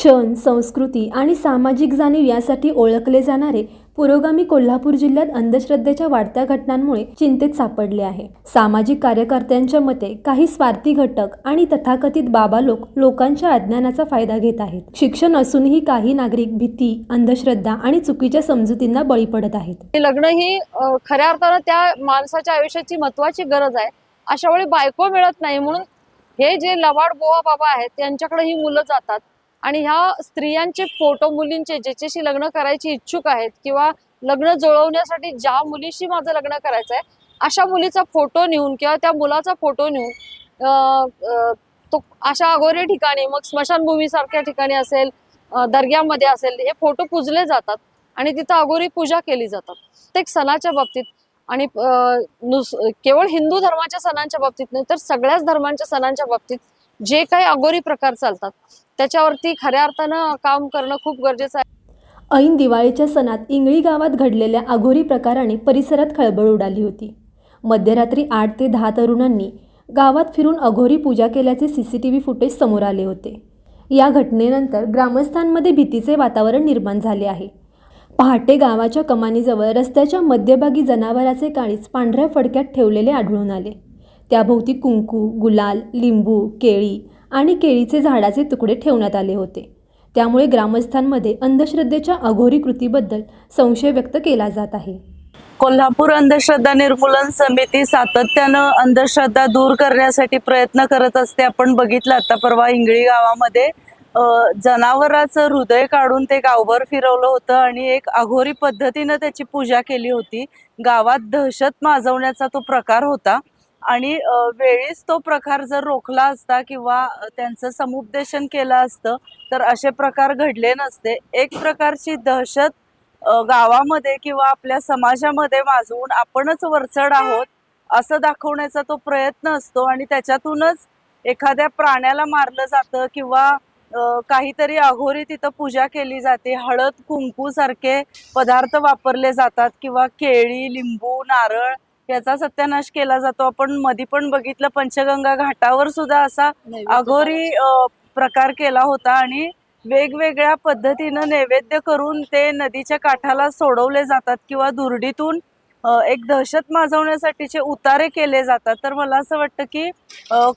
क्षण संस्कृती आणि सामाजिक जाणीव यासाठी ओळखले जाणारे पुरोगामी कोल्हापूर जिल्ह्यात अंधश्रद्धेच्या वाढत्या घटनांमुळे चिंतेत सापडले आहे. सामाजिक कार्यकर्त्यांच्या मते काही स्वार्थी घटक आणि तथाकथित बाबा लोक लोकांच्या अज्ञानाचा फायदा घेत आहेत. शिक्षण असूनही काही नागरिक भीती अंधश्रद्धा आणि चुकीच्या समजुतींना बळी पडत आहेत. लग्न ही खऱ्या अर्थानं त्या माणसाच्या आयुष्याची महत्वाची गरज आहे. अशा वेळी बायको मिळत नाही म्हणून हे जे लवाड बोवा बाबा आहेत त्यांच्याकडे ही मुलं जातात. आणि ह्या स्त्रियांचे फोटो मुलींचे ज्याच्याशी लग्न करायची इच्छुक आहेत किंवा लग्न जुळवण्यासाठी ज्या मुलीशी माझं लग्न करायचं आहे अशा मुलीचा फोटो नेऊन किंवा त्या मुलाचा फोटो नेऊन तो अशा अगोरे ठिकाणी मग स्मशानभूमीसारख्या ठिकाणी असेल दर्ग्यामध्ये असेल हे फोटो पूजले जातात आणि तिथं अगोरी पूजा केली जातात. प्रत्येक सणाच्या बाबतीत आणि नुस केवळ हिंदू धर्माच्या सणांच्या बाबतीत नाही तर सगळ्याच धर्मांच्या सणांच्या बाबतीत जे काही अगोरी प्रकार चालतात त्याच्यावरती खऱ्या अर्थानं काम करणं खूप गरजेचं आहे. ऐन दिवाळीच्या सणात इंगळी गावात घडलेल्या अघोरी प्रकाराने परिसरात खळबळ उडाली होती. मध्यरात्री आठ ते दहा तरुणांनी गावात फिरून अघोरी पूजा केल्याचे C C T V footage समोर आले होते. या घटनेनंतर ग्रामस्थांमध्ये भीतीचे वातावरण निर्माण झाले आहे. पहाटे गावाच्या कमानीजवळ रस्त्याच्या मध्यभागी जनावराचे काळीच पांढऱ्या फडक्यात ठेवलेले आढळून आले. त्याभोवती कुंकू गुलाल लिंबू केळी आणि केळीचे झाडाचे तुकडे ठेवण्यात आले होते. त्यामुळे ग्रामस्थांमध्ये अंधश्रद्धेच्या अघोरी कृतीबद्दल संशय व्यक्त केला जात आहे. कोल्हापूर अंधश्रद्धा निर्मूलन समिती सातत्यानं अंधश्रद्धा दूर करण्यासाठी प्रयत्न करत असते. आपण बघितलं आता परवा इंगळी गावामध्ये जनावराचं हृदय काढून ते गावभर फिरवलं होतं आणि एक अघोरी पद्धतीनं त्याची पूजा केली होती. गावात दहशत माजवण्याचा तो प्रकार होता. आणि वेळीच तो प्रकार जर रोखला असता किंवा त्यांचं समुपदेशन केलं असतं तर असे प्रकार घडले नसते. एक प्रकारची दहशत गावामध्ये किंवा आपल्या समाजामध्ये माजवून आपणच वरचढ आहोत असं दाखवण्याचा तो प्रयत्न असतो आणि त्याच्यातूनच एखाद्या प्राण्याला मारलं जातं किंवा काहीतरी अघोरी तिथं पूजा केली जाते. हळद कुंकू सारखे पदार्थ वापरले जातात किंवा केळी लिंबू नारळ याचा सत्यानाश केला जातो. आपण मधी पण बघितलं पंचगंगा घाटावर सुद्धा असा अघोरी प्रकार केला होता आणि वेगवेगळ्या पद्धतीनं नैवेद्य करून ते नदीच्या काठाला सोडवले जातात किंवा दुर्डीतून एक दहशत माजवण्यासाठीचे उतारे केले जातात. तर मला असं वाटतं की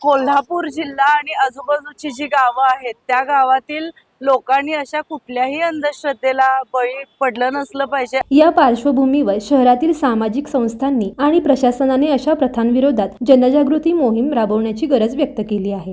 कोल्हापूर जिल्हा आणि आजूबाजूची जी गावं आहेत त्या गावातील लोकांनी अशा कुठल्याही अंधश्रद्धेला बळी पडलं नसलं पाहिजे. या पार्श्वभूमीवर शहरातील सामाजिक संस्थांनी आणि प्रशासनाने अशा प्रथांविरोधात जनजागृती मोहीम राबवण्याची गरज व्यक्त केली आहे.